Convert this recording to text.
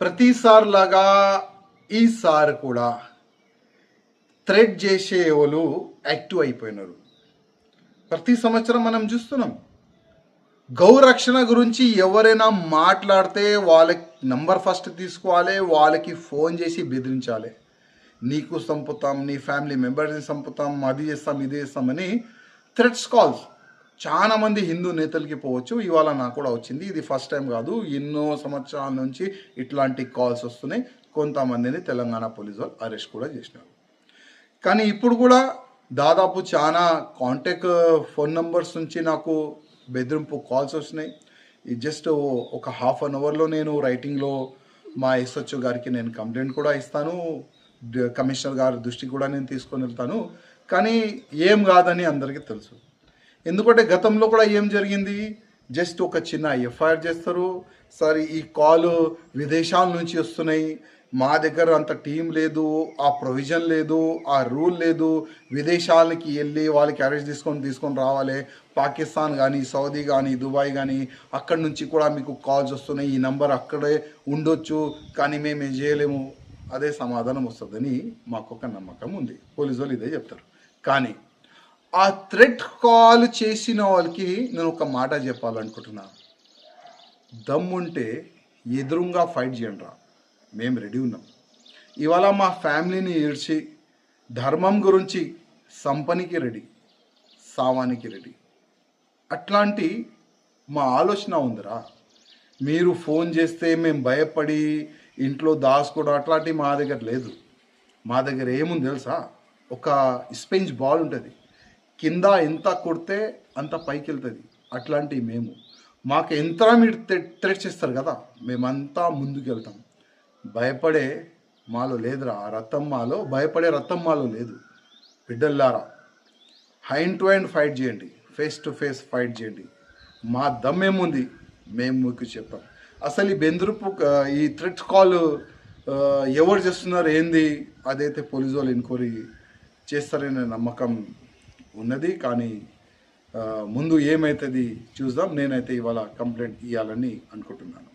ప్రతిసారిలాగా ఈసారి కూడా థ్రెడ్ చేసే వాళ్ళు యాక్టివ్ అయిపోయినారు. ప్రతి సంవత్సరం మనం చూస్తున్నాం. గౌరక్షణ గురించి ఎవరైనా మాట్లాడితే వాళ్ళకి నంబర్ ఫస్ట్ తీసుకోవాలి వాళ్ళకి ఫోన్ చేసి బెదిరించాలి. నీకు చంపుతాం నీ ఫ్యామిలీ మెంబర్స్ని చంపుతాం అది చేస్తాం ఇది చేస్తామని థ్రెట్స్ కాల్స్. చాలా మంది హిందూ నేతలకి పోవచ్చు. ఇవాళ నాకు కూడా వచ్చింది. ఇది ఫస్ట్ టైం కాదు. ఎన్నో సంవత్సరాల నుంచి ఇట్లాంటి కాల్స్ వస్తున్నాయి. కొంతమందిని తెలంగాణ పోలీసు వాళ్ళు అరెస్ట్ కూడా చేసినారు. కానీ ఇప్పుడు కూడా దాదాపు చాలా కాంటాక్ట్ ఫోన్ నంబర్స్ నుంచి నాకు బెదిరింపు కాల్స్ వస్తున్నాయి. జస్ట్ ఒక హాఫ్ అన్ అవర్లో నేను రైటింగ్లో మా ఎస్హెచ్ఓ గారికి నేను కంప్లైంట్ కూడా ఇస్తాను. కమిషనర్ గారి దృష్టికి కూడా నేను తీసుకొని వెళ్తాను. కానీ ఏం కాదని అందరికీ తెలుసు. ఎందుకంటే గతంలో కూడా ఏం జరిగింది? జస్ట్ ఒక చిన్న ఎఫ్ఐఆర్ చేస్తారు. సరే ఈ కాల్ విదేశాల నుంచి వస్తున్నాయి. మా దగ్గర అంత టీం లేదు ఆ ప్రొవిజన్ లేదు ఆ రూల్ లేదు. విదేశాలకి వెళ్ళి వాళ్ళకి అరెస్ట్ తీసుకొని తీసుకొని రావాలి. పాకిస్తాన్ కానీ సౌదీ కానీ దుబాయ్ కానీ అక్కడి నుంచి కూడా మీకు కాల్స్ వస్తున్నాయి. ఈ నంబర్ అక్కడే ఉండొచ్చు కానీ మేము ఏం చేయలేము. అదే సమాధానం వస్తుందని మాకు ఒక నమ్మకం ఉంది. పోలీసు వాళ్ళు ఇదే చెప్తారు. కానీ ఆ థ్రెట్ కాల్ చేసిన వాళ్ళకి నేను ఒక మాట చెప్పాలనుకుంటున్నాను దమ్ముంటే ఎదురుగా ఫైట్ చేయండి రా. మేము రెడీ ఉన్నాం. ఇవాళ మా ఫ్యామిలీని ఏడ్చి ధర్మం గురించి సంపనికి రెడీ సావానికి రెడీ అట్లాంటి మా ఆలోచన ఉందిరా. మీరు ఫోన్ చేస్తే మేము భయపడి ఇంట్లో దాచుకోవడం అట్లాంటివి మా దగ్గర లేదు. మా దగ్గర ఏముంది తెలుసా? ఒక స్పెంజ్ బాల్ ఉంటుంది. కింద ఎంత కొడితే అంత పైకి వెళ్తుంది అట్లాంటివి మేము. మాకు ఎంత మీరు థ్రెట్ చేస్తారు కదా మేమంతా ముందుకు వెళ్తాం భయపడే మాలో లేదురా ఆ రథం మాలో భయపడే రథం మాలో లేదు. బిడ్డల్లారా హ్యాండ్ టు హ్యాండ్ ఫైట్ చేయండి ఫేస్ టు ఫేస్ ఫైట్ చేయండి. మా దమ్మేముంది మేము మీకు చెప్తాం అసలు ఈ బెందరుపు ఈ థ్రెట్ కాల్ ఎవరు చేస్తున్నారు ఏంది? అదైతే పోలీసు వాళ్ళు ఎంక్వైరీ చేస్తారనే నమ్మకం ఉన్నది. కానీ ముందు ఏమవుతుంది చూద్దాం. నేనైతే ఇవాళ కంప్లైంట్ ఇవ్వాలని అనుకుంటున్నాను.